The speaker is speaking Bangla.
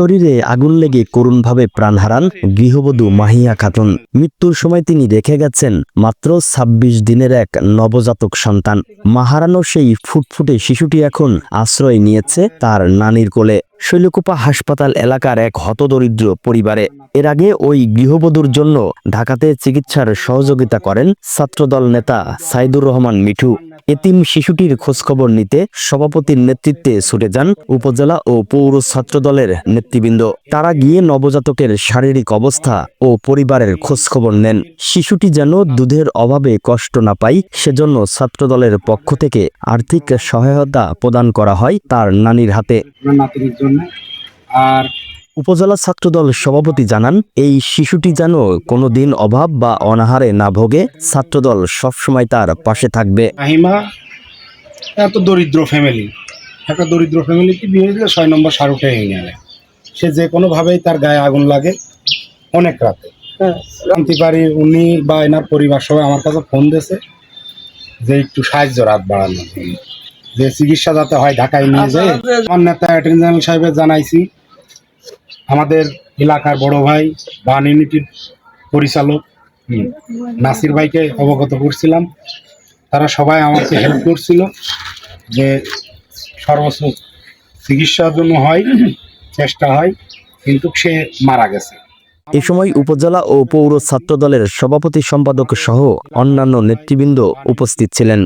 শরীরে আগুন লেগে করুণভাবে প্রাণ হারান গৃহবধূ মাহিয়া খাতুন। মৃত্যুর সময় তিনি রেখে গেছেন মাত্র ২৬ দিনের এক নবজাতক সন্তান। মাহারানো সেই ফুটফুটে শিশুটি এখন আশ্রয় নিয়েছে তার নানির কোলে। শৈলকুপা হাসপাতাল এলাকার এক হতদরিদ্র পরিবারে। এর আগে ওই গৃহবধূর জন্য ঢাকাতে চিকিৎসার সহযোগিতা করেন ছাত্রদল নেতা সাইদুর রহমান মিঠু। এতিম শিশুটির খোঁজখবর নিতে সভাপতির নেতৃত্বে ছুটে যান উপজেলা ও পৌর ছাত্রদলের নেতৃবৃন্দ। তারা গিয়ে নবজাতকের শারীরিক অবস্থা ও পরিবারের খোঁজখবর নেন। শিশুটি যেন দুধের অভাবে কষ্ট না পায়, সেজন্য ছাত্রদলের পক্ষ থেকে আর্থিক সহায়তা প্রদান করা হয় তার নানির হাতে। আর উপজেলা ছাত্রদল সভাপতি জানান এই শিশুটি যেন কোনোদিন অভাব বা অনাহারে না ভোগে ছাত্রদল সবসময় তার পাশে থাকবে। আহিমা এত দরিদ্র ফ্যামিলি। একটা দরিদ্র ফ্যামিলিকে বিয়ে দিলে ছয় নম্বর সার সারুটে ইউনিয়নে সে যে কোনোভাবেই তার গায়ে আগুন লাগে অনেক রাতে। জানতে পারি উনি বা এনার পরিবার সবাই আমার কাছে ফোন দিয়েছে যে একটু সাহায্য রাত বাড়ানোর জন্য। যে চিকিৎসা যাতে হয় ঢাকায় নিয়ে যায়। আমার নেতা অ্যাটর্নি জেনারেল সাহেবের জানাইছি আমাদের এলাকার বড় ভাই, বান ইউনিটির পরিচালক নাসির ভাইকে অবগত করছিলাম। তারা সবাই আমাকে হেল্প করছিল যে সর্বোচ্চ চিকিৎসার জন্য হয়, চেষ্টা হয়, কিন্তু সে মারা গেছে। এ সময় উপজেলা ও পৌর ছাত্রদলের সভাপতি সম্পাদক সহ অন্যান্য নেতৃবৃন্দ উপস্থিত ছিলেন।